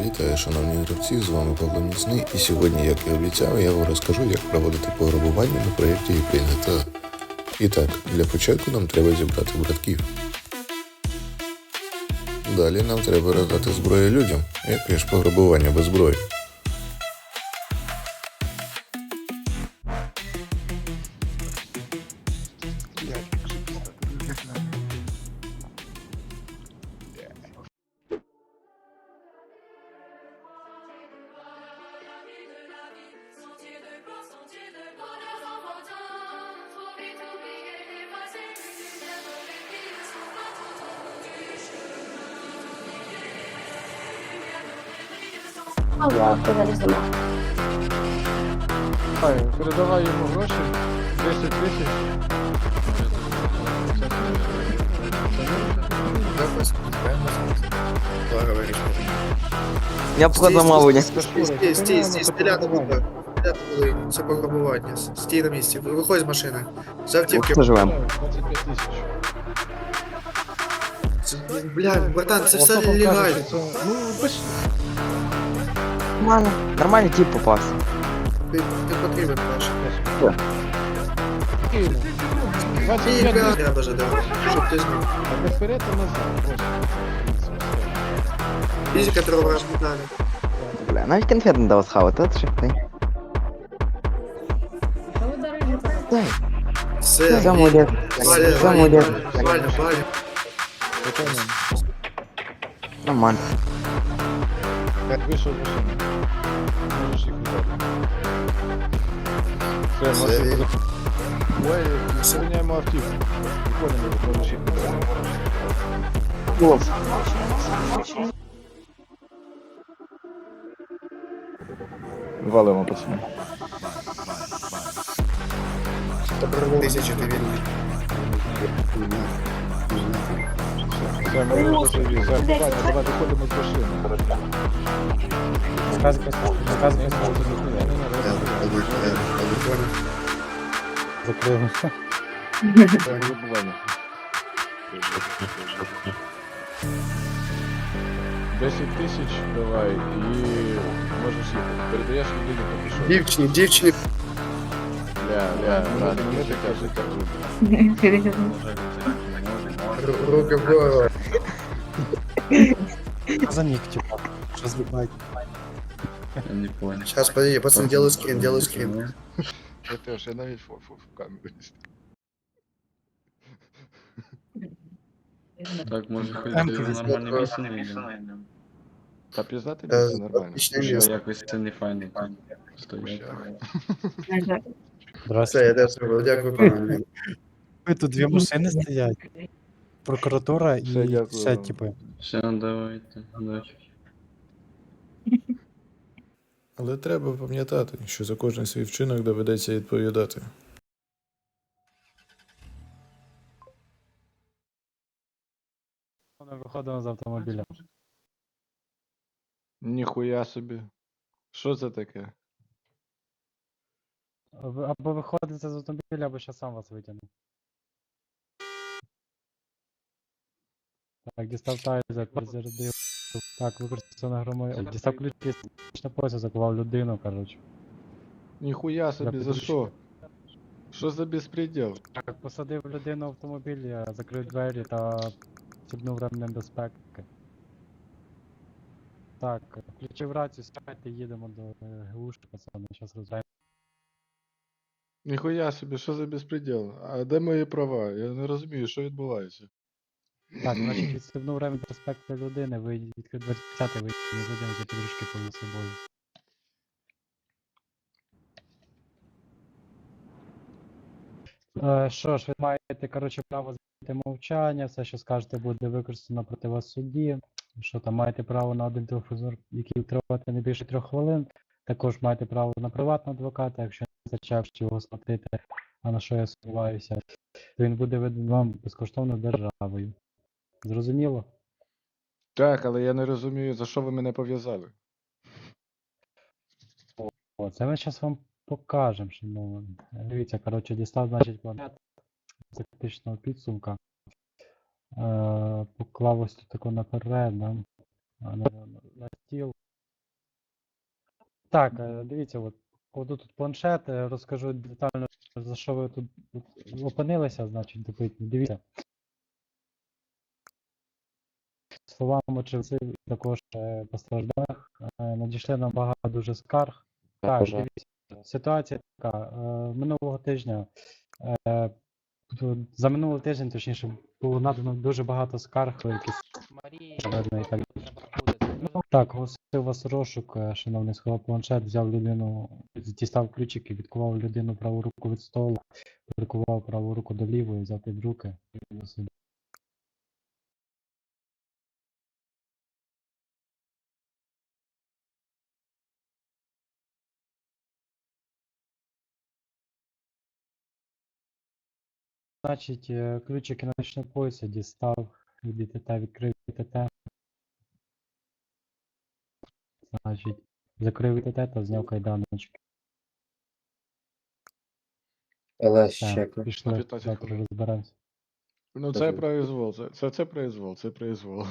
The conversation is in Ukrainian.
Вітаю, шановні гравці, з вами Павло Міцний, і сьогодні, як і обіцяв, я вам розкажу, як проводити пограбування на проєкті Ukraine GTA. І так, для початку нам треба зібрати братків. Далі нам треба роздати зброю людям, яке ж пограбування без зброї. Ай, передавай йому гроші 10 тисяч. Я б замовлення. Стій, стій, стій, стій, стріляти буде. Стріляти буде. Це пограбування. Стій на місці. Виходь з машини. З автівки. Хто живем? 25 тисяч. Бля, братан, це все легально. Ну, пиш. Нормально. Нормальний тип попався. Ти, ти потрібен, Паша. Кину. І 25 тисяч. треба жадав, щоб ти знав. А не вперед, а назад. Ось. Фізика трохи раз не далі. Бля, навіть конфет не дав схавати, от що ти. Дай, Все, це молодець. Валя, Це Валя, молодець. Валя, Валя. Питання. Нормально. Як вийшов з машини. Можеш їх взяти. Все, Все, він- їх. Ой, зупиняємо автівку. Виходимо, можеш їх взяти. Валимо, пацани. Тисячу ти вільний. Вибування. 10 тисяч давай і можеш їхати. Передаєш людині попішов. Дівчині, дівчині. Бля, бля, ладно, не таке життя вже. Ру- Руки вгору. За них, типа, развивать. Сейчас, подожди, пацан, делаю скрин, делаю скрин. Я теж, я навіть фо, фо, в камеру. Так, може хоч Емки ти візьму. нормальне місце не вийде. Та пізнати Е, місце нормально. отличне Вже місце. якось це не файно. Стоять. Все, я Здравствуйте. теж зробив. Дякую, пане. Тут дві машини стоять. Прокуратура Все, і дякую ще, вам. типу. Все, давайте. Удачі. Але треба пам'ятати, що за кожен свій вчинок доведеться відповідати. Ми виходимо з автомобіля. Ніхуя собі. Що це таке? Ви- Або виходите з автомобіля, або ще сам вас витягну. Так, дістав тайзер, перезарядив. Так, використано громою. Дістав ключі, на поясі закував людину, коротше. Ніхуя собі, за що? Що за безпреділ? Так, посадив людину в автомобіль, я закрив двері та сібнув ремнем безпеки. Так, включив рацію, сядьте, їдемо до е, ГУшки, пацани, зараз розглядаємо. Ніхуя собі, що за безпреділ? А де мої права? Я не розумію, що відбувається. Так, значить, відстебнув ремень безпеки людини, ви відкрив 20 ви не будемо за підручки по собою. Е, Що ж, ви маєте, коротше, право збити мовчання, все, що скажете, буде використано проти вас в суді. Що там маєте право на один телефон, який тривати не більше трьох хвилин. Також маєте право на приватного адвоката, якщо не зачавши його сплатити, а на що я сумніваюся, то він буде виданий вам безкоштовно державою. Зрозуміло? Так, але я не розумію, за що ви мене пов'язали. О, це ми зараз вам покажемо, шановні. Дивіться, коротше, дістав, значить, планет з тактичного підсумка. Е, поклав ось тут тако наперед, да? на, на, на стіл. Так, е, дивіться, от кладу тут планшет, е, розкажу детально, за що ви тут тут опинилися, значить, допитні. Дивіться. Словами очевидців і також е, постраждалих е, надійшли нам багато дуже скарг. Так, дивіться, ситуація така. е, Минулого тижня, за минулий тиждень, точніше, було надано дуже багато скарг, якісь і так Ну, так, оголосив вас розшук, шановний сховав планшет, взяв людину, дістав ключики, відкував людину праву руку від столу, прикував праву руку до лівої, взяв під руки і. Значить, ключик ключики на ночному поясі дістав від ІТТ, відкрив ТТ. Значить, закрив ІТТ та зняв кайданочки. ЛС Так, пішли, 15 завтра хвилин. розберемося. Ну це Добре. произвол, це, це, це произвол, це произвол.